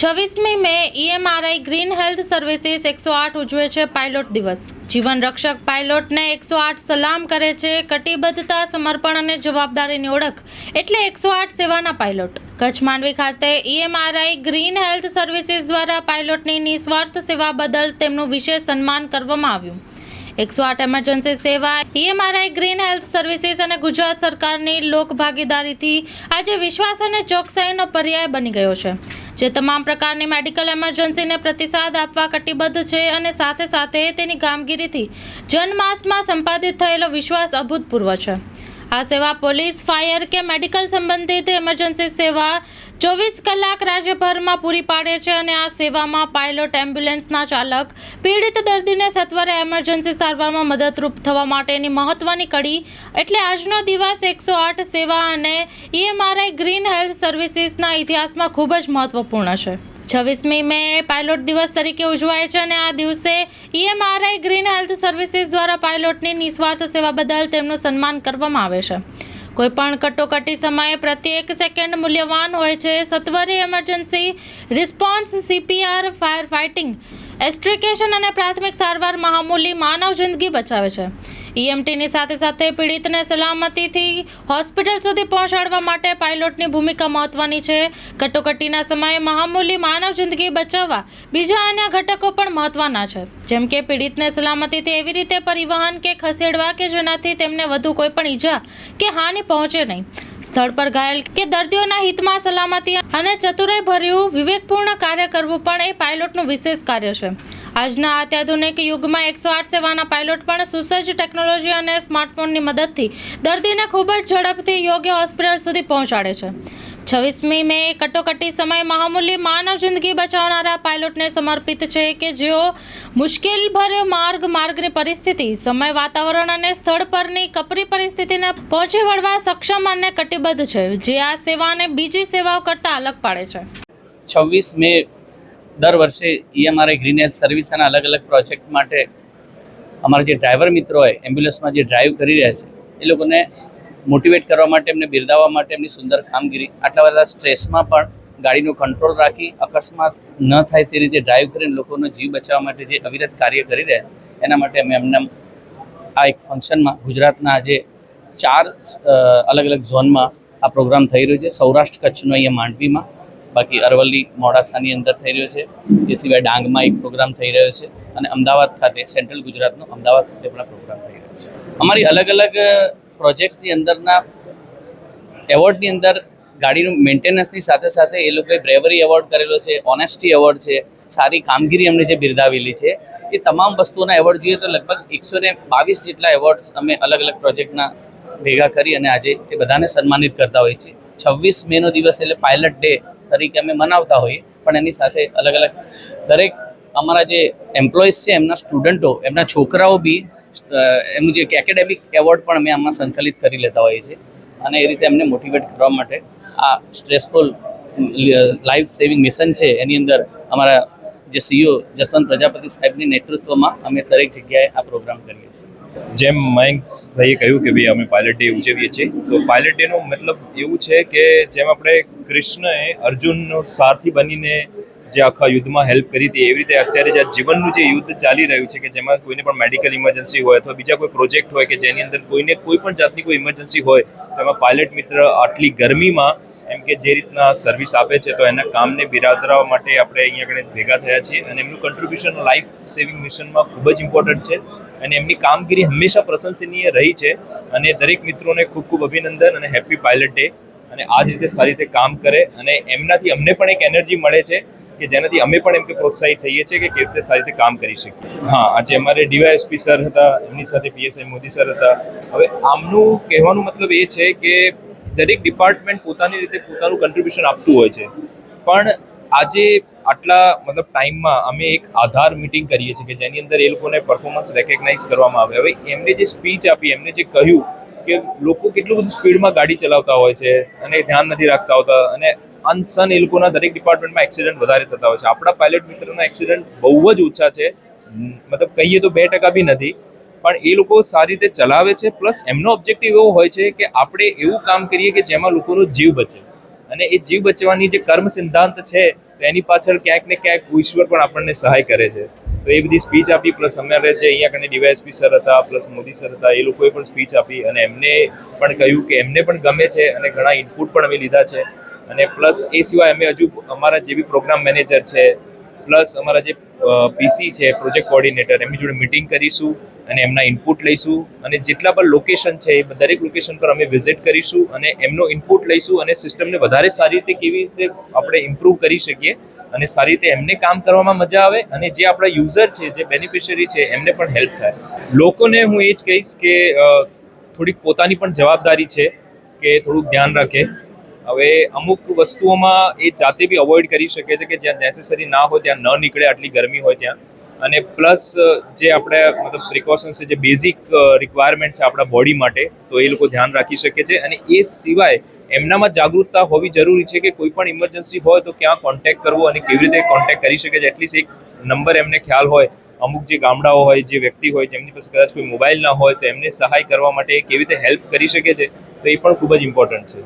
છવ્વીસમી May EMRI green health services એકસો આઠ ઉજવે છે પાયલોટ દિવસ. જીવન રક્ષક પાયલોટને એકસો આઠ સલામ કરે છે, કટિબદ્ધતા, સમર્પણ અને જવાબદારીની ઓળખ એટલે એકસો આઠ સેવાના પાયલોટ. કચ્છ માંડવી ખાતે ઈએમઆરઆઈ ગ્રીન હેલ્થ સર્વિસીસ દ્વારા પાયલોટની નિસ્વાર્થ સેવા બદલ તેમનું વિશેષ સન્માન કરવામાં આવ્યું. એકસો આઠ એમરજન્સી સેવા ઈએમઆરઆઈ ગ્રીન હેલ્થ સર્વિસીસ અને ગુજરાત સરકારની લોકભાગીદારીથી આજે વિશ્વાસ અને ચોકસાઈનો પર્યાય બની ગયો છે. જે તમામ પ્રકારની મેડિકલ એમરજન્સીને પ્રતિસાદ આપવા કટિબદ્ધ છે અને સાથે સાથે તેની કામગીરીથી જનમાસમાં સંપાદિત થયેલો વિશ્વાસ અભૂતપૂર્વ છે. આ સેવા પોલીસ, ફાયર કે મેડિકલ સંબંધિત એમરજન્સી સેવા ચોવીસ કલાક રાજ્યભરમાં પૂરી પાડે છે અને આ સેવામાં પાયલોટ એમ્બ્યુલન્સના ચાલક પીડિત દર્દીને સત્વરે એમરજન્સી સારવારમાં મદદરૂપ થવા માટેની મહત્વની કડી એટલે આજનો દિવસ એકસો આઠ સેવા અને ઈએમઆરઆઈ ગ્રીન હેલ્થ સર્વિસીસના ઇતિહાસમાં ખૂબ જ મહત્વપૂર્ણ છે. છવ્વીસમી મે પાયલોટ દિવસ તરીકે ઉજવાય છે અને આ દિવસે ઈએમઆરઆઈ ગ્રીન હેલ્થ સર્વિસીસ દ્વારા પાયલોટની નિસ્વાર્થ સેવા બદલ તેમનું સન્માન કરવામાં આવે છે. કોઈપણ કટોકટી સમયે પ્રત્યેક સેકન્ડ મૂલ્યવાન હોય છે. સત્વરી emergency response CPR fire fighting extrication અને પ્રાથમિક સારવાર મહામૂલી માનવ જિંદગી બચાવે છે. ઈએમટીની સાથે સાથે પીડિતને સલામતીથી હોસ્પિટલ સુધી પહોંચાડવા માટે પાયલોટની ભૂમિકા મહત્વની છે. કટોકટીના સમયે મહામૂલી માનવ જિંદગી બચાવવા બીજા અન્ય ઘટકો પણ મહત્વના છે. જેમ કે પીડિતને સલામતીથી એવી રીતે પરિવહન કે ખસેડવા કે જેનાથી તેમને વધુ કોઈ પણ ઈજા કે હાનિ પહોંચે નહીં. સ્થળ પર ઘાયલ કે દર્દીઓના હિતમાં સલામતી અને ચતુરાઈ ભર્યું વિવેકપૂર્ણ કાર્ય કરવું પણ એ પાયલોટનું વિશેષ કાર્ય છે. આજના અત્યાધુનિક યુગમાં એકસો આઠ સેવાના પાયલોટ પણ સુસજ્જ ટેકનોલોજી અને સ્માર્ટફોનની મદદથી દર્દીને ખૂબ જ ઝડપથી યોગ્ય હોસ્પિટલ સુધી પહોંચાડે છે. છવ્વીસમી મે કટોકટી સમય મહામૂલ્ય માનવ જિંદગી બચાવનારા પાયલોટને સમર્પિત છે કે જેઓ મુશ્કેલ ભર્યો માર્ગ માર્ગની પરિસ્થિતિ, સમય વાતાવરણ અને સ્થળ પરની કપરી પરિસ્થિતિને પહોંચી વળવા સક્ષમ અને કટિબદ્ધ છે, જે આ સેવાને બીજી સેવાઓ કરતાં અલગ પાડે છે. છવ્વીસ મે દર વર્ષે ઈએમઆરઆઈ ગ્રીન હેલ્થ સર્વિસના અલગ અલગ પ્રોજેક્ટ માટે અમારા જે ડ્રાઈવર મિત્રો હોય એમ્બ્યુલન્સમાં જે ડ્રાઈવ કરી રહ્યા છે, એ લોકોને મોટિવેટ કરવા માટે, એમને બિરદાવવા માટે, એમની સુંદર કામગીરી, આટલા બધા સ્ટ્રેસમાં પણ ગાડીનો કંટ્રોલ રાખી અકસ્માત ન થાય તે રીતે ડ્રાઈવ કરીને લોકોનો જીવ બચાવવા માટે જે અવિરત કાર્ય કરી રહ્યા, એના માટે અમે એમને આ એક ફંક્શનમાં ગુજરાતના આજે ચાર અલગ અલગ ઝોનમાં આ પ્રોગ્રામ થઈ રહ્યો છે. સૌરાષ્ટ્ર કચ્છનો અહીંયા માંડવીમાં બાકી અરવલ્લી મોડાસાની અંદર થઈ રહ્યો છે. એ સિવાય ડાંગમાં એક પ્રોગ્રામ થઈ રહ્યો છે અને અમદાવાદ ખાતે, સેન્ટ્રલ ગુજરાતનો અમદાવાદ ખાતે પણ પ્રોગ્રામ થઈ રહ્યો છે. અમારી અલગ અલગ પ્રોજેક્ટ્સની અંદરના એવોર્ડની અંદર ગાડીનું મેન્ટેનન્સની સાથે સાથે એ લોકોએ બ્રેવરી એવોર્ડ કરેલો છે, ઓનેસ્ટી એવોર્ડ છે, સારી કામગીરી અમને જે બિરદાવેલી છે, એ તમામ વસ્તુઓના એવોર્ડ જોઈએ તો લગભગ એકસો ને બાવીસ જેટલા એવોર્ડ્સ અમે અલગ અલગ પ્રોજેક્ટના ભેગા કરી અને આજે એ બધાને સન્માનિત કરતા હોઈએ છીએ. છવ્વીસ મેનો દિવસ એટલે પાયલટ ડે તરીકે અમે મનાવતા હોઈએ. પણ એની સાથે અલગ અલગ દરેક અમારા જે એમ્પ્લોઈઝ છે, એમના સ્ટુડન્ટો એમના છોકરાઓ બી એમનું જે એકેડેમિક એવોર્ડ પણ અમે આમાં સંકલિત કરી લેતા હોઈએ છીએ. અને એ રીતે એમને મોટિવેટ કરવા માટે આ સ્ટ્રેસફુલ લાઈફ સેવિંગ મિશન છે, એની અંદર અમારા જે સીઈઓ જસવંત પ્રજાપતિ સાહેબની નેતૃત્વમાં અમે દરેક જગ્યાએ આ પ્રોગ્રામ કરીએ છીએ. જેમ મયંકભાઈએ કહ્યું કે ભાઈ અમે પાયલટ ડે ઉજવીએ છીએ, તો પાયલટ ડેનો મતલબ એવું છે કે જેમ આપણે કૃષ્ણએ અર્જુનનો સારથી બનીને જે આખા યુદ્ધમાં હેલ્પ કરી હતી, એવી રીતે અત્યારે જે જીવનનું જે યુદ્ધ ચાલી રહ્યું છે કે જેમાં કોઈને પણ મેડિકલ ઇમરજન્સી હોય અથવા બીજા કોઈ પ્રોજેક્ટ હોય કે જેની અંદર કોઈને કોઈ પણ જાતની કોઈ ઇમરજન્સી હોય, તો એમાં પાયલટ મિત્ર આટલી ગરમીમાં એમ કે જે રીતના સર્વિસ આપે છે, તો એના કામને બિરાદરાવા માટે આપણે અહીંયા આગળ ભેગા થયા છીએ અને એમનું કન્ટ્રીબ્યુશન લાઈફ સેવિંગ મિશનમાં ખૂબ જ ઇમ્પોર્ટન્ટ છે અને એમની કામગીરી હંમેશા પ્રશંસનીય રહી છે અને દરેક મિત્રોને ખૂબ ખૂબ અભિનંદન અને હેપી પાયલટ ડે અને આ જ રીતે સારી રીતે કામ કરે અને એમનાથી અમને પણ એક એનર્જી મળે છે કે જેનાથી અમે પણ એમ કે પ્રોત્સાહિત થઈએ છીએ કે કેવી રીતે સારી રીતે કામ કરી શકીએ. હા, આજે અમારે ડીવાયએસપી સર હતા, એમની સાથે પીએસઆઈ મોદી સર હતા. હવે આમનું કહેવાનું મતલબ એ છે કે દરેક ડિપાર્ટમેન્ટ પોતાની રીતે પોતાનું કન્ટ્રીબ્યુશન આપતું હોય છે. પણ આજે આટલા, મતલબ ટાઈમમાં અમે એક આધાર મિટિંગ કરીએ છીએ કે જેની અંદર એ લોકોને પરફોર્મન્સ રેકગ્નાઇઝ કરવામાં આવે. હવે એમને જે સ્પીચ આપી, એમને જે કહ્યું કે લોકો કેટલું બધું સ્પીડમાં ગાડી ચલાવતા હોય છે અને ધ્યાન નથી રાખતા હોતા અને અનસન એ લોકોના દરેક ડિપાર્ટમેન્ટમાં એક્સિડન્ટ વધારે થતા હોય છે. આપણા પાયલટ મિત્રોના એક્સિડન્ટ બહુ જ ઓછા છે. મતલબ કહીએ તો બે ટકા બી નથી. પણ એ લોકો સારી રીતે ચલાવે છે. પ્લસ એમનો ઓબ્જેક્ટિવ એવો હોય છે કે આપણે એવું કામ કરીએ કે જેમાં લોકોનો જીવ બચે. અને એ જીવ બચવાની જે કર્મ સિદ્ધાંત છે, તો એની પાછળ ક્યાંક ને ક્યાંક ઈશ્વર પણ આપણને સહાય કરે છે. તો એ બધી સ્પીચ આપી, પ્લસ અમારે જે અહીંયા કને ડીવાયએસપી સર હતા, પ્લસ મોદી સર હતા, એ લોકોએ પણ સ્પીચ આપી અને એમને પણ કહ્યું કે એમને પણ ગમે છે અને ઘણા ઇનપુટ પણ અમે લીધા છે. અને પ્લસ એ સિવાય અમે હજુ અમારા જે બી પ્રોગ્રામ મેનેજર છે, પ્લસ અમારા જે પીસી છે પ્રોજેક્ટ કોઓર્ડિનેટર એમની જોડે મિટિંગ કરીશું. અને એમના ઇનપુટ લઈશું. અને જેટલા પણ લોકેશન છે, એ દરેક લોકેશન પર અમે વિઝિટ કરીશું અને એમનો ઇનપુટ લઈશું અને સિસ્ટમને વધારે સારી રીતે કેવી રીતે આપણે ઇમ્પ્રૂવ કરી શકીએ અને સારી રીતે એમને કામ કરવામાં મજા આવે અને જે આપણા યુઝર છે, જે બેનિફિશિયરી છે, એમને પણ હેલ્પ થાય. લોકોને હું એ જ કહીશ કે થોડીક પોતાની પણ જવાબદારી છે કે થોડુંક ધ્યાન રાખે. હવે અમુક વસ્તુઓમાં એ જાતે બી અવોઇડ કરી શકે છે કે જ્યાં નેસેસરી ના હોય, ત્યાં ન નીકળે આટલી ગરમી હોય ત્યાં. અને પ્લસ જે આપણે, મતલબ પ્રિકોશન્સ છે, જે બેઝિક રિક્વાયરમેન્ટ છે આપણા બોડી માટે, તો એ લોકો ધ્યાન રાખી શકે છે. અને એ સિવાય એમનામાં જાગૃતતા હોવી જરૂરી છે કે કોઈ પણ ઇમરજન્સી હોય તો ક્યાં કોન્ટેક્ટ કરવો અને કેવી રીતે કોન્ટેક્ટ કરી શકે છે. એટલીસ્ટ એક નંબર એમને ખ્યાલ હોય. અમુક જે ગામડાઓ હોય, જે વ્યક્તિ હોય, જેમની પાસે કદાચ કોઈ મોબાઈલ ના હોય, તો એમને સહાય કરવા માટે કેવી રીતે હેલ્પ કરી શકે છે, તો એ પણ ખૂબ જ ઇમ્પોર્ટન્ટ છે.